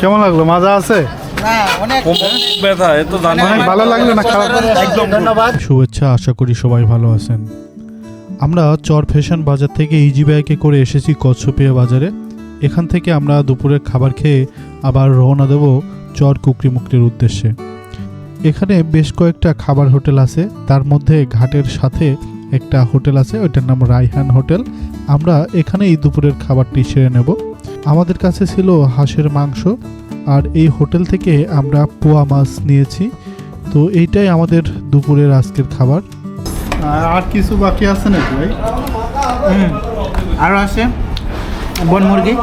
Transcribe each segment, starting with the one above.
কেমন লাগল? মজা আছে? ব্যথা এ তো জানি। অনেক ভালো লাগল না? খারাপ ধন্যবাদ। শুভেচ্ছা আশা করি সবাই ভালো আছেন। আমরা চর ফ্যাশন বাজার থেকে ইজি ব্যাগে করে এসেছি কচ্ছপিয়া বাজারে। এখান থেকে আমরা দুপুরের খাবার খেয়ে আবার রওনা দেব চর কুকরি মুকরির উদ্দেশ্যে। এখানে বেশ কয়েকটা খাবার হোটেল আছে। তার মধ্যে ঘাটের সাথে একটা হোটেল আছে, ওইটার নাম রাইহান হোটেল। আমরা এখানেই দুপুরের খাবারটি সেরে নেব। আমাদের কাছে ছিল হাঁসের মাংস, আর এই হোটেল থেকে আমরা পোয়া মাছ নিয়েছি। তো এইটাই আমাদের দুপুরের আজকের খাবার। আর আর কিছু বাকি আছে নাকি ভাই? আরও আছে? বন মুরগি?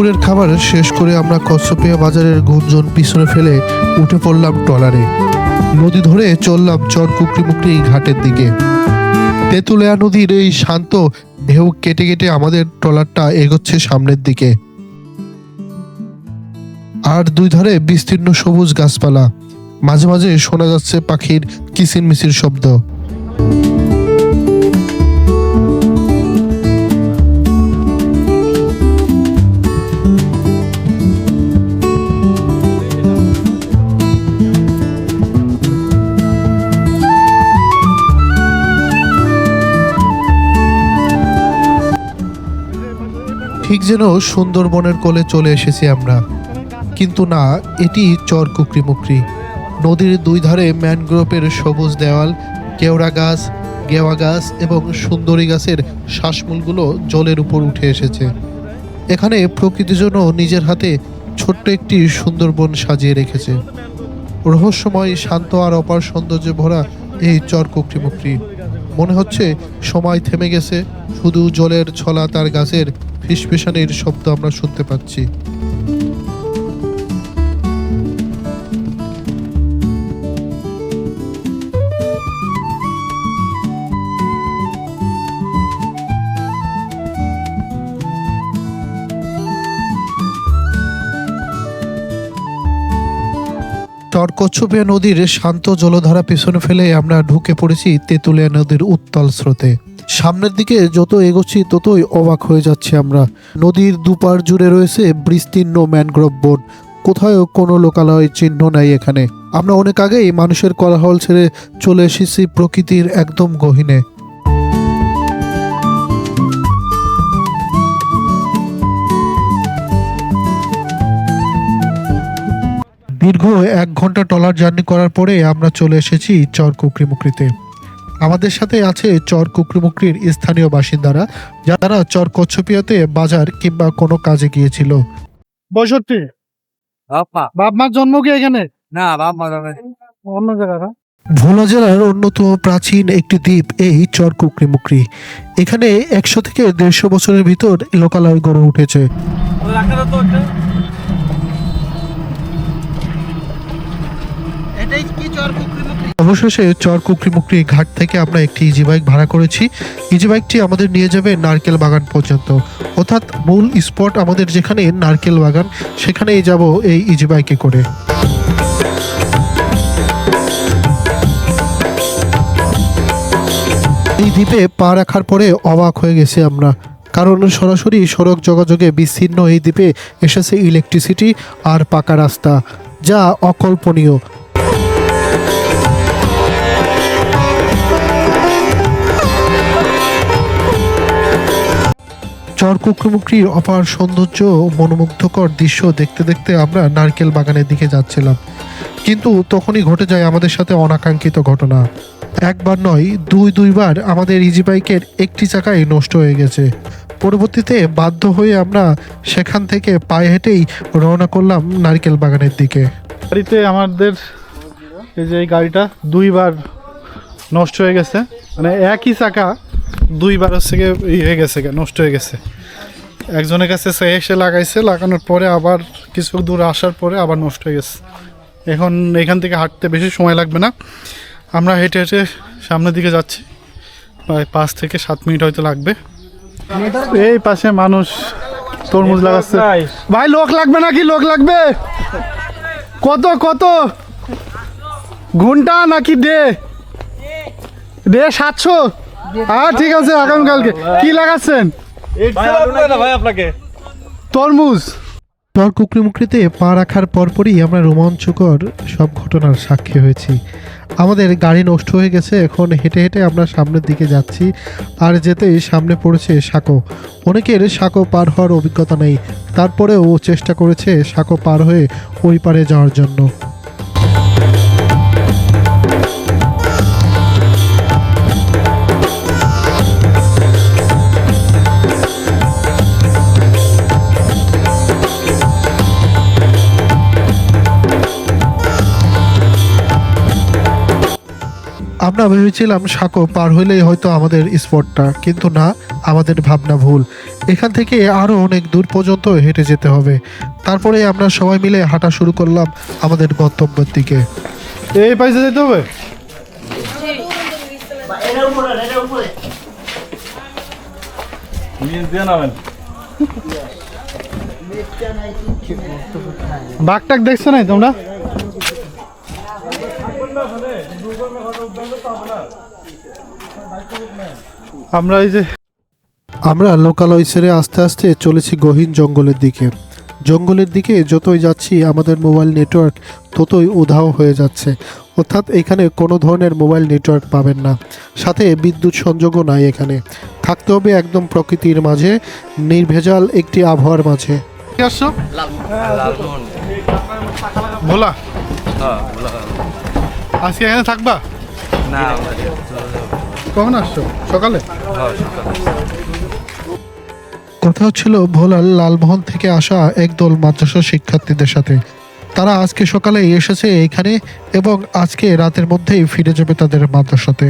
দুপুরের খাবার শেষ করে আমরা কচ্ছপিয়া বাজারের গুঞ্জন পিছনে ফেলে উঠে পড়লাম ট্রলারে। নদী ধরে চললাম চর কুকরি মুকরি ঘাটের দিকে। তেঁতুলিয়া নদীর এই শান্ত ঢেউ কেটে কেটে আমাদের ট্রলারটা এগোচ্ছে সামনের দিকে। আর দুই ধারে বিস্তীর্ণ সবুজ গাছপালা। মাঝে মাঝে শোনা যাচ্ছে পাখির কিচিরমিচির শব্দ। ঠিক যেন সুন্দরবনের কোলে চলে এসেছি আমরা। কিন্তু না, এটি চর কুকরি মুকরি নদীর দুই ধারে ম্যানগ্রোভের সবুজ দেওয়াল, কেওড়া গাছ, গেওয়া গাছ এবং সুন্দরী গাছের শ্বাসমূলগুলো জলের উপর উঠে এসেছে। এখানে প্রকৃতি যেন নিজের হাতে ছোট্ট একটি সুন্দরবন সাজিয়ে রেখেছে। রহস্যময়, শান্ত আর অপার সৌন্দর্যে ভরা এই চর কুকরি মুকরি মনে হচ্ছে সময় থেমে গেছে, শুধু জলের ছলা তার গাছের ফিসফিসানির শব্দ আমরা শুনতে পাচ্ছি। চরকচ্ছপিয়া নদীর শান্ত জলধারা পেছনে ফেলে আমরা ঢুকে পড়েছি তেঁতুলিয়া নদীর উত্তল স্রোতে। সামনের দিকে যত এগোচ্ছি, ততই অবাক হয়ে যাচ্ছে আমরা। নদীর দুপার জুড়ে রয়েছে বিস্তীর্ণ ম্যানগ্রোভ বন। কোথাও কোনো লোকালয় চিহ্ন নাই এখানে। আমরা অনেক আগেই মানুষের কোলাহল ছেড়ে চলে এসেছি প্রকৃতির একদম গহীনে। দীর্ঘ এক ঘণ্টা টলার জার্নি করার পরে আমরা চলে এসেছি চর কুকরিমুকরিতে। আমাদের সাথে আছে চর কুকরিমুকরির স্থানীয় বাসিন্দারা যারা চর কচ্ছপিয়াতে বাজার কিংবা কোনো কাজে গিয়েছিল। বাপ্পা বাপ। মার জন্ম কি এখানে? না বাপ্পা যাবে অন্য জায়গা ভোলা জেলার অন্যতম প্রাচীন একটি দ্বীপ এই চর কুকরিমুকরি। এখানে একশো থেকে দেড়শো বছরের ভিতর লোকালয় গড়ে উঠেছে। অবশেষে চর কুকরিমুকরি ঘাট থেকে আমরা একটি ইজি বাইক ভাড়া করেছি। ইজি বাইকটি আমাদের নিয়ে যাবে নারকেল বাগান পর্যন্ত। অর্থাৎ মূল স্পট আমাদের যেখানে নারকেল বাগান, সেখানেই যাব এই ইজি বাইকে করে। এই দ্বীপে পা রাখার পরে অবাক হয়ে গেছি আমরা। কারণ সরাসরি সড়ক যোগাযোগে বিচ্ছিন্ন এই দ্বীপে এসেছে ইলেকট্রিসিটি আর পাকা রাস্তা, যা অকল্পনীয়। চরকুকরুমুকরির অপার সৌন্দর্য মনোমুগ্ধকর দৃশ্য দেখতে দেখতে আমরা নারকেল বাগানের দিকে যাচ্ছিলাম। কিন্তু তখনই ঘটে যায় আমাদের সাথে অনাকাঙ্ক্ষিত ঘটনা। একবার নয়, দুই দুইবার আমাদের ইজি বাইকের একটি চাকাই নষ্ট হয়ে গেছে। পরবর্তীতে বাধ্য হয়ে আমরা সেখান থেকে পায়ে হেঁটেই রওনা করলাম নারকেল বাগানের দিকে। গাড়িতে আমাদের এই যে এই গাড়িটা দুইবার নষ্ট হয়ে গেছে। মানে একই চাকা দুইবার হচ্ছে গিয়ে ই হয়ে গেছে নষ্ট হয়ে গেছে। একজনের কাছে সে এসে লাগাইছে লাগানোর পরে আবার কিছু দূর আসার পরে আবার নষ্ট হয়ে গেছে। এখন এখান থেকে হাঁটতে বেশি সময় লাগবে না। আমরা হেঁটে হেঁটে সামনের দিকে যাচ্ছি। প্রায় পাঁচ থেকে সাত মিনিট হয়তো লাগবে। এই পাশে মানুষ তরমুজ লাগাচ্ছে। ভাই লোক লাগবে নাকি? লোক লাগবে? কত কত? ঘণ্টা নাকি ডে ডে সাতশো। হ্যাঁ ঠিক আছে, আগামীকালকে। কি লাগাচ্ছেন? তরমুজ। চর কুকরিমুকরিতে পা রাখার পরপরই আমরা রোমাঞ্চকর সব ঘটনার সাক্ষী হয়েছি। আমাদের গাড়ি নষ্ট হয়ে গেছে, এখন হেঁটে হেঁটে আমরা সামনের দিকে যাচ্ছি। আর যেতেই সামনে পড়েছে সাঁকো। অনেকের সাঁকো পার হওয়ার অভিজ্ঞতা নেই। তারপরেও চেষ্টা করেছে সাঁকো পার হয়ে ওই পারে যাওয়ার জন্য। আমরা ভেবেছিলাম সাঁকো পার হইলেই হয়তো আমাদের স্পটটা কিন্তু না আমাদের ভাবনা ভুল। এখান থেকে আরও অনেক দূর পর্যন্ত হেঁটে যেতে হবে। তারপরে আমরা সবাই মিলে হাঁটা শুরু করলাম আমাদের গন্তব্যের দিকে। এই পয়সা যেতে হবে? বাঘটাক দেখছ নাই তোমরা? আমরা এই যে আমরা লোকালয় ছেড়ে আস্তে আস্তে চলেছি গহীন জঙ্গলের দিকে। জঙ্গলের দিকে যতই যাচ্ছি আমাদের মোবাইল নেটওয়ার্ক ততই উধাও হয়ে যাচ্ছে। অর্থাৎ এখানে কোনো ধরনের মোবাইল নেটওয়ার্ক পাবেন না। সাথে বিদ্যুৎ সংযোগও নাই এখানে। থাকতে হবে একদম প্রকৃতির মাঝে নির্ভেজাল একটি আবহাওয়ার মাঝে। ভোলা। আজকে এখানে থাকবা? না কখন আসছো? সকালে? কথা হচ্ছিল ভোলার লালমোহন থেকে আসা একদল মাদ্রাসা শিক্ষার্থীদের সাথে। তারা আজকে সকালে এসেছে এখানে এবং আজকে রাতের মধ্যেই ফিরে যাবে তাদের মাদ্রাসাতে।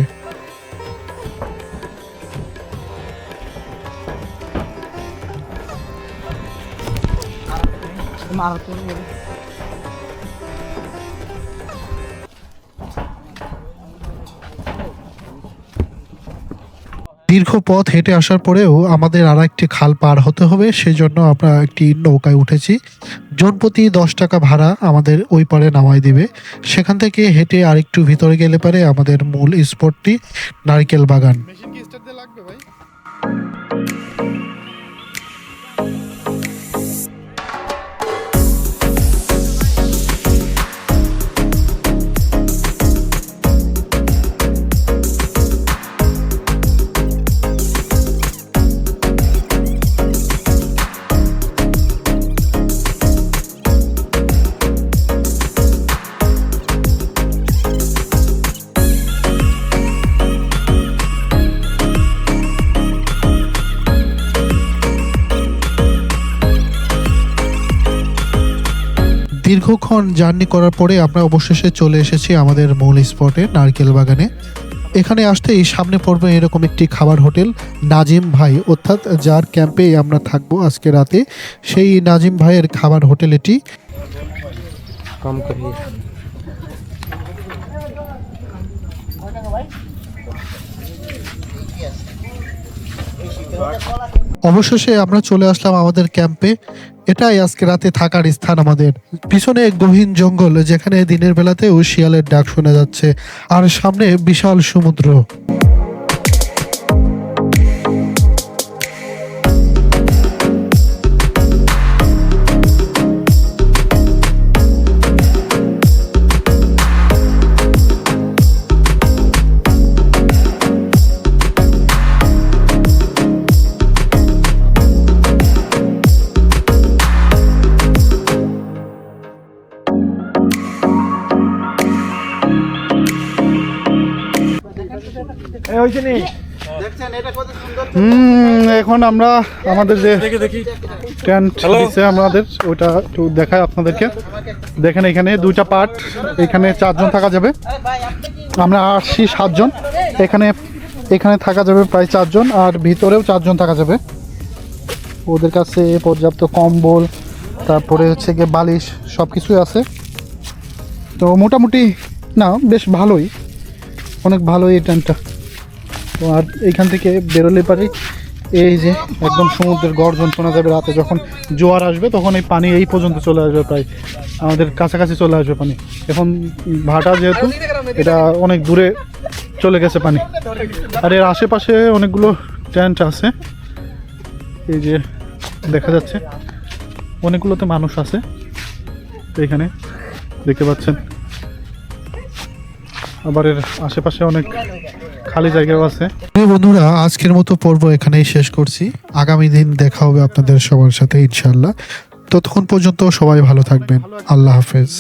দীর্ঘ পথ হেঁটে আসার পরেও আমাদের আর একটি খাল পার হতে হবে সেই জন্য আমরা একটি নৌকায় উঠেছি। জনপ্রতি দশ টাকা ভাড়া আমাদের ওই পারে নামাই দিবে। সেখান থেকে হেঁটে আরেকটু ভিতরে গেলে পারে আমাদের মূল স্পটটি, নারকেল বাগান। দীর্ঘক্ষণ জার্নি করার পরে আমরা অবশেষে চলে এসেছি আমাদের মূল স্পটে নারকেল বাগানে এখানে আসতেই সামনে পড়বে এরকম একটি খাবার হোটেল নাজিম ভাই। অর্থাৎ যার ক্যাম্পে আমরা থাকব আজকে রাতে সেই নাজিম ভাইয়ের খাবার হোটেল এটি। অবশেষে আমরা চলে আসলাম আমাদের ক্যাম্পে। এটাই আজকে রাতে থাকার স্থান আমাদের। পিছনে গহীন জঙ্গল, যেখানে দিনের বেলাতেও শিয়ালের ডাক শোনা যাচ্ছে, আর সামনে বিশাল সমুদ্র। দেখছেন এটা কত সুন্দর হুম এখন আমরা আমাদের যে টেন্ট দিচ্ছে আমাদের ওইটা একটু দেখাই আপনাদেরকে। দেখেন এখানে দুইটা পার্ট এখানে চারজন থাকা যাবে। আমরা আসছি সাতজন। এখানে এখানে থাকা যাবে প্রায় চারজন আর ভিতরেও চারজন থাকা যাবে। ওদের কাছে পর্যাপ্ত কম্বল তারপরে হচ্ছে গিয়ে বালিশ সব কিছুই আছে। তো মোটামুটি না বেশ ভালোই। অনেক ভালোই এই টেন্টটা তো আর এইখান থেকে বেরোলে পারে এই যে একদম সমুদ্রের গর্জন শোনা যাবে রাতে, যখন জোয়ার আসবে তখন এই পানি এই পর্যন্ত চলে আসবে প্রায়। আমাদের কাছাকাছি চলে আসবে পানি। এখন ভাটা যেহেতু, এটা অনেক দূরে চলে গেছে পানি। আর এর আশেপাশে অনেকগুলো ট্যান্ট আছে। এই যে দেখা যাচ্ছে, অনেকগুলোতে মানুষ আছে এখানে, দেখতে পাচ্ছেন। আবার এর আশেপাশে অনেক খালি জায়গাও আছে। বন্ধুরা, আজকের মতো পর্ব এখানেই শেষ করছি। আগামী দিন দেখা হবে আপনাদের সবার সাথে ইনশাল্লাহ ততক্ষণ পর্যন্ত সবাই ভালো থাকবেন। আল্লাহ হাফেজ।